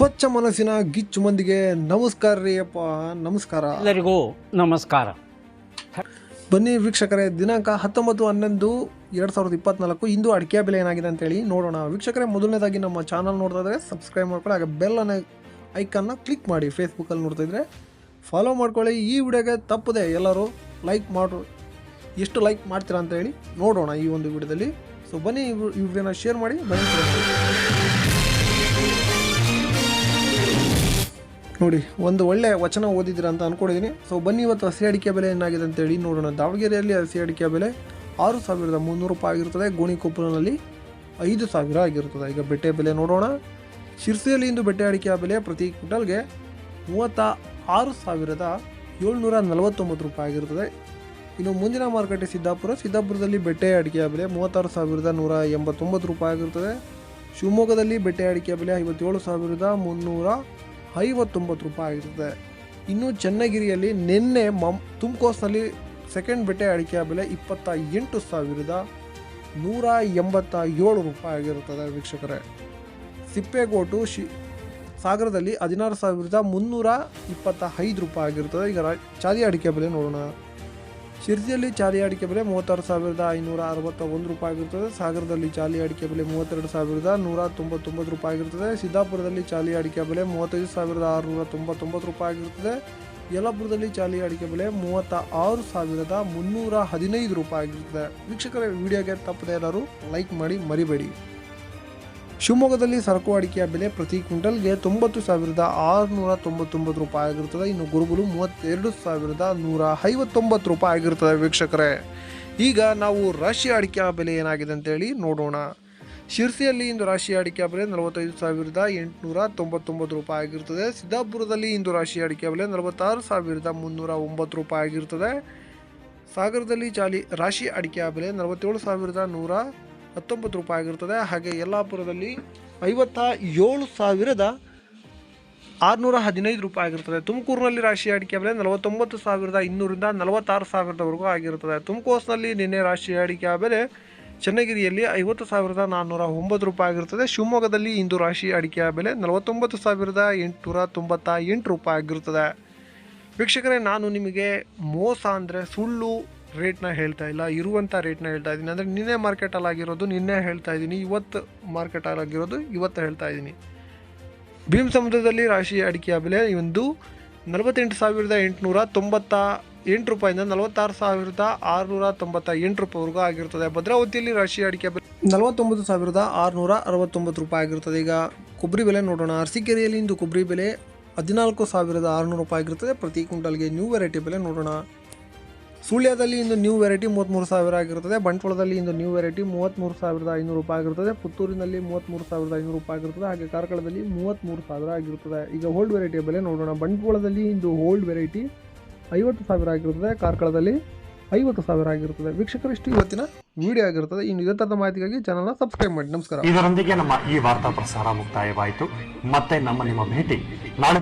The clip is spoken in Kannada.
ಸ್ವಚ್ಛ ಮನಸ್ಸಿನ ಗಿಚ್ಚು ಮಂದಿಗೆ ನಮಸ್ಕಾರ ರೀ ಅಪ್ಪ ನಮಸ್ಕಾರ. ಎಲ್ಲರಿಗೂ ನಮಸ್ಕಾರ. ಬನ್ನಿ ವೀಕ್ಷಕರೇ ದಿನಾಂಕ ಹತ್ತೊಂಬತ್ತು ಹನ್ನೊಂದು ಎರಡು ಸಾವಿರದ ಇಪ್ಪತ್ನಾಲ್ಕು. ಇಂದು ಅಡಿಕೆ ಬೆಲೆ ಏನಾಗಿದೆ ಅಂತೇಳಿ ನೋಡೋಣ. ವೀಕ್ಷಕರೇ ಮೊದಲನೇದಾಗಿ ನಮ್ಮ ಚಾನಲ್ ನೋಡ್ತಾ ಇದ್ರೆ ಸಬ್ಸ್ಕ್ರೈಬ್ ಮಾಡ್ಕೊಳ್ಳಿ ಹಾಗೆ ಬೆಲ್ ಅನ್ನ ಐಕನ್ನ ಕ್ಲಿಕ್ ಮಾಡಿ ಫೇಸ್ಬುಕ್ಕಲ್ಲಿ ನೋಡ್ತಾ ಇದ್ರೆ. ಫಾಲೋ ಮಾಡ್ಕೊಳ್ಳಿ. ಈ ವಿಡಿಯೋಗೆ ತಪ್ಪದೆ ಎಲ್ಲರೂ ಲೈಕ್ ಮಾಡು ಎಷ್ಟು ಲೈಕ್ ಮಾಡ್ತೀರಾ ಅಂತ ಹೇಳಿ ನೋಡೋಣ ಈ ಒಂದು ವಿಡಿಯೋದಲ್ಲಿ. ಸೊ ಬನ್ನಿ ಈ ವಿಡಿಯೋನ ಶೇರ್ ಮಾಡಿ ಬನ್ನಿ. ನೋಡಿ, ಒಂದು ಒಳ್ಳೆ ವಚನ ಓದಿದ್ದೀರ ಅಂತ ಅನ್ಕೊಂಡಿದ್ದೀನಿ ಸೊ ಬನ್ನಿ ಇವತ್ತು ಹಸಿ ಅಡಿಕೆ ಬೆಲೆ ಏನಾಗಿದೆ ಅಂತೇಳಿ ನೋಡೋಣ. ದಾವಣಗೆರೆಯಲ್ಲಿ ಹಸಿ ಅಡಿಕೆ ಬೆಲೆ ಆರು ಸಾವಿರದ ಮುನ್ನೂರು ರೂಪಾಯಿ ಆಗಿರ್ತದೆ. ಗೋಣಿಕೊಪ್ಪಲಿನಲ್ಲಿ ಐದು ಸಾವಿರ ಆಗಿರ್ತದೆ. ಈಗ ಬೆಟ್ಟೆ ಬೆಲೆ ನೋಡೋಣ. ಶಿರ್ಸಿಯಲ್ಲಿ ಇಂದು ಬೆಟ್ಟೆ ಅಡಿಕೆಯ ಬೆಲೆ ಪ್ರತಿ ಕ್ವಿಂಟಲ್ಗೆ ಮೂವತ್ತ ಆರು ಸಾವಿರದ ಏಳ್ನೂರ ನಲವತ್ತೊಂಬತ್ತು ರೂಪಾಯಿ ಆಗಿರ್ತದೆ. ಇನ್ನು ಮುಂದಿನ ಮಾರುಕಟ್ಟೆ ಸಿದ್ದಾಪುರ. ಸಿದ್ದಾಪುರದಲ್ಲಿ ಬೆಟ್ಟೆ ಅಡಿಕೆಯ ಬೆಲೆ ಮೂವತ್ತಾರು ಸಾವಿರದ ನೂರ ಎಂಬತ್ತೊಂಬತ್ತು ರೂಪಾಯಿ ಆಗಿರ್ತದೆ. ಶಿವಮೊಗ್ಗದಲ್ಲಿ ಬೆಟ್ಟೆ ಅಡಿಕೆಯ ಬೆಲೆ ಐವತ್ತೇಳು ಸಾವಿರದ ಮುನ್ನೂರ ಐವತ್ತೊಂಬತ್ತು ರೂಪಾಯಿ ಆಗಿರುತ್ತೆ. ಇನ್ನು ಚನ್ನಗಿರಿಯಲ್ಲಿ ನಿನ್ನೆ ಮಮ್ ತುಮ್ಕೋಸ್ನಲ್ಲಿ ಸೆಕೆಂಡ್ ಬೆಟ್ಟೆ ಅಡಿಕೆ ಬೆಲೆ ಇಪ್ಪತ್ತ ಎಂಟು ಸಾವಿರದ ನೂರ ಎಂಬತ್ತ ಏಳು ರೂಪಾಯಿ ಆಗಿರುತ್ತದೆ ವೀಕ್ಷಕರೇ. ಸಿಪ್ಪೆಗೋಟು ಶಿ, ಸಾಗರದಲ್ಲಿ ಹದಿನಾರು ಸಾವಿರದ ಮುನ್ನೂರ ಇಪ್ಪತ್ತ ಐದು ರೂಪಾಯಿ ಆಗಿರುತ್ತದೆ. ಈಗ ರಾ, ಚಾದಿ ಅಡಿಕೆ ಬೆಲೆ ನೋಡೋಣ. ಶಿರ್ಸಿಯಲ್ಲಿ ಚಾಲಿ ಅಡಿಕೆ ಬೆಲೆ ಮೂವತ್ತಾರು ಸಾವಿರದ ಐನೂರ ಅರವತ್ತ ಒಂದು ರೂಪಾಯಿ ಆಗಿರುತ್ತದೆ ಸಾಗರದಲ್ಲಿ ಚಾಲಿ ಅಡಿಕೆ ಬೆಲೆ ಮೂವತ್ತೆರಡು ಸಾವಿರದ ನೂರ ತೊಂಬತ್ತೊಂಬತ್ತು ರೂಪಾಯಿ ಆಗಿರ್ತದೆ. ಸಿದ್ದಾಪುರದಲ್ಲಿ ಚಾಲಿ ಅಡಿಕೆ ಬೆಲೆ ಮೂವತ್ತೈದು ಸಾವಿರದ ಆರುನೂರ ತೊಂಬತ್ತೊಂಬತ್ತು ರೂಪಾಯಿ ಆಗಿರುತ್ತದೆ ಯಲಪುರದಲ್ಲಿ ಚಾಲಿ ಅಡಿಕೆ ಬೆಲೆ ಮೂವತ್ತ ಆರು ಸಾವಿರದ ಮುನ್ನೂರ ಹದಿನೈದು ರೂಪಾಯಿ ಆಗಿರುತ್ತದೆ ವೀಕ್ಷಕರ ವಿಡಿಯೋಗೆ ತಪ್ಪದೆ ಎಲ್ಲರೂ ಲೈಕ್ ಮಾಡಿ ಮರಿಬೇಡಿ. ಶಿವಮೊಗ್ಗದಲ್ಲಿ ಸರಕು ಅಡಿಕೆಯ ಬೆಲೆ ಪ್ರತಿ ಕ್ವಿಂಟಲ್ಗೆ ತೊಂಬತ್ತು ಸಾವಿರದ ಆರುನೂರ ತೊಂಬತ್ತೊಂಬತ್ತು ರೂಪಾಯಿ ಆಗಿರುತ್ತದೆ. ಇನ್ನು ಗುರುಗುಲು ಮೂವತ್ತೆರಡು ಸಾವಿರದ ನೂರ ಐವತ್ತೊಂಬತ್ತು ರೂಪಾಯಿ ಆಗಿರ್ತದೆ ವೀಕ್ಷಕರೇ. ಈಗ ನಾವು ರಾಶಿ ಅಡಿಕೆಯ ಬೆಲೆ ಏನಾಗಿದೆ ಅಂತೇಳಿ ನೋಡೋಣ. ಶಿರ್ಸಿಯಲ್ಲಿ ಇಂದು ರಾಶಿ ಅಡಿಕೆ ಬೆಲೆ ನಲವತ್ತೈದು ಸಾವಿರದ ಎಂಟುನೂರ ತೊಂಬತ್ತೊಂಬತ್ತು ರೂಪಾಯಿ ಆಗಿರ್ತದೆ ಸಿದ್ದಾಪುರದಲ್ಲಿ ಇಂದು ರಾಶಿ ಅಡಿಕೆ ಬೆಲೆ ನಲವತ್ತಾರು ಸಾವಿರದ ಮುನ್ನೂರ ಒಂಬತ್ತು ರೂಪಾಯಿ ಆಗಿರ್ತದೆ ಸಾಗರದಲ್ಲಿ ಚಾಲಿ ರಾಶಿ ಅಡಿಕೆ ಬೆಲೆ ನಲವತ್ತೇಳು ಸಾವಿರದ ನೂರ ಹತ್ತೊಂಬತ್ತು ರೂಪಾಯಿ ಆಗಿರ್ತದೆ. ಹಾಗೆ ಯಲ್ಲಾಪುರದಲ್ಲಿ ಐವತ್ತ ಏಳು ಸಾವಿರದ ಆರುನೂರ ಹದಿನೈದು ರೂಪಾಯಿ ಆಗಿರ್ತದೆ. ತುಮಕೂರಿನಲ್ಲಿ ರಾಶಿ ಅಡಿಕೆ ಬೆಲೆ ನಲವತ್ತೊಂಬತ್ತು ಸಾವಿರದ ಇನ್ನೂರಿಂದ ನಲವತ್ತಾರು ಸಾವಿರದವರೆಗೂ ಆಗಿರುತ್ತದೆ ತುಮಕೋಸ್ನಲ್ಲಿ ನಿನ್ನೆ ರಾಶಿ ಅಡಿಕೆ ಬೆಲೆ ಚನ್ನಗಿರಿಯಲ್ಲಿ ಐವತ್ತು ಸಾವಿರದ ನಾನ್ನೂರ ಒಂಬತ್ತು ರೂಪಾಯಿ ಆಗಿರ್ತದೆ. ಶಿವಮೊಗ್ಗದಲ್ಲಿ ಇಂದು ರಾಶಿ ಅಡಿಕೆಯ ಬೆಲೆ ನಲವತ್ತೊಂಬತ್ತು ಸಾವಿರದ ಎಂಟುನೂರ ತೊಂಬತ್ತ ಎಂಟು ರೂಪಾಯಿ ಆಗಿರುತ್ತದೆ ವೀಕ್ಷಕರೇ, ನಾನು ನಿಮಗೆ ಮೋಸ ಅಂದರೆ ಸುಳ್ಳು ರೇಟ್ನ ಹೇಳ್ತಾ ಇಲ್ಲ ಇರುವಂಥ ರೇಟ್ನ ಹೇಳ್ತಾ ಇದ್ದೀನಿ ಅಂದರೆ ನಿನ್ನೆ ಮಾರ್ಕೆಟಲ್ಲಿ ಆಗಿರೋದು ನಿನ್ನೆ ಹೇಳ್ತಾ ಇದ್ದೀನಿ ಇವತ್ತು ಮಾರ್ಕೆಟಲ್ಲಿ ಆಗಿರೋದು ಇವತ್ತು ಹೇಳ್ತಾ ಇದ್ದೀನಿ ಭೀಮ್ ಸಮುದ್ರದಲ್ಲಿ ರಾಶಿ ಅಡಿಕೆಯ ಬೆಲೆ ಒಂದು ನಲವತ್ತೆಂಟು ಸಾವಿರದ ಎಂಟುನೂರ ತೊಂಬತ್ತ ಎಂಟು ರೂಪಾಯಿಂದ ನಲವತ್ತಾರು ಸಾವಿರದ ಆರುನೂರ ತೊಂಬತ್ತ ಎಂಟು ರೂಪಾಯಿವರೆಗೂ ಆಗಿರ್ತದೆ. ಭದ್ರಾವತಿಯಲ್ಲಿ ರಾಶಿ ಅಡಿಕೆ ಬೆಲೆ ನಲವತ್ತೊಂಬತ್ತು ಸಾವಿರದ ಆರುನೂರ ಅರವತ್ತೊಂಬತ್ತು ರೂಪಾಯಿ ಆಗಿರ್ತದೆ. ಈಗ ಕೊಬ್ಬರಿ ಬೆಲೆ ನೋಡೋಣ. ಅರಸೀಕೆರೆಯಲ್ಲಿ ಇಂದು ಕೊಬ್ಬರಿ ಬೆಲೆ ಹದಿನಾಲ್ಕು ಸಾವಿರದ ಆರುನೂರು ರೂಪಾಯಿ ಆಗಿರ್ತದೆ. ಪ್ರತಿ ಕ್ವಿಂಟಲ್ಗೆ ನ್ಯೂ ವೆರೈಟಿ ಬೆಲೆ ನೋಡೋಣ. ಸುಳ್ಯದಲ್ಲಿ ಇಂದು ನ್ಯೂ ವೆರೈಟಿ ಮೂವತ್ತ್ಮೂರು ಸಾವಿರ ಆಗಿರುತ್ತದೆ ಬಂಟ್ವಾಳದಲ್ಲಿ ಇಂದು ನ್ಯೂ ವೆರೈಟಿ ಮೂವತ್ತ್ಮೂರು ಸಾವಿರದ ಐನೂರು ರೂಪಾಯಿ ಆಗಿರುತ್ತದೆ ಪುತ್ತೂರಿನಲ್ಲಿ ಮೂವತ್ತ್ಮೂರು ಸಾವಿರದ ಐನೂರು ರೂಪಾಯಿ ಆಗಿರ್ತದೆ, ಹಾಗೆ ಕಾರ್ಕಳದಲ್ಲಿ ಮೂವತ್ತ್ಮೂರು ಸಾವಿರ ಆಗಿರ್ತದೆ. ಈಗ ಓಲ್ಡ್ ವೆರೈಟಿಯ ಬೆಲೆ ನೋಡೋಣ. ಬಂಟ್ವಾಳದಲ್ಲಿ ಇಂದು ಓಲ್ಡ್ ವೆರೈಟಿ ಐವತ್ತು ಸಾವಿರ ಆಗಿರುತ್ತದೆ ಕಾರ್ಕಳದಲ್ಲಿ ಐವತ್ತು ಸಾವಿರ ಆಗಿರ್ತದೆ. ವೀಕ್ಷಕರಿಷ್ಟು ಇವತ್ತಿನ ವಿಡಿಯೋ ಆಗಿರುತ್ತದೆ ಇನ್ನು ಥರದ ಮಾಹಿತಿಗಾಗಿ ಚಾನಲ್ನ ಸಬ್ಸ್ಕ್ರೈಬ್ ಮಾಡಿ. ನಮಸ್ಕಾರ. ಇದರೊಂದಿಗೆ ನಮ್ಮ ಈ ವಾರ್ತಾ ಪ್ರಸಾರ ಮುಕ್ತಾಯವಾಯಿತು. ಮತ್ತೆ ನಮ್ಮ ನಿಮ್ಮ ಭೇಟಿ ನಾಳೆ.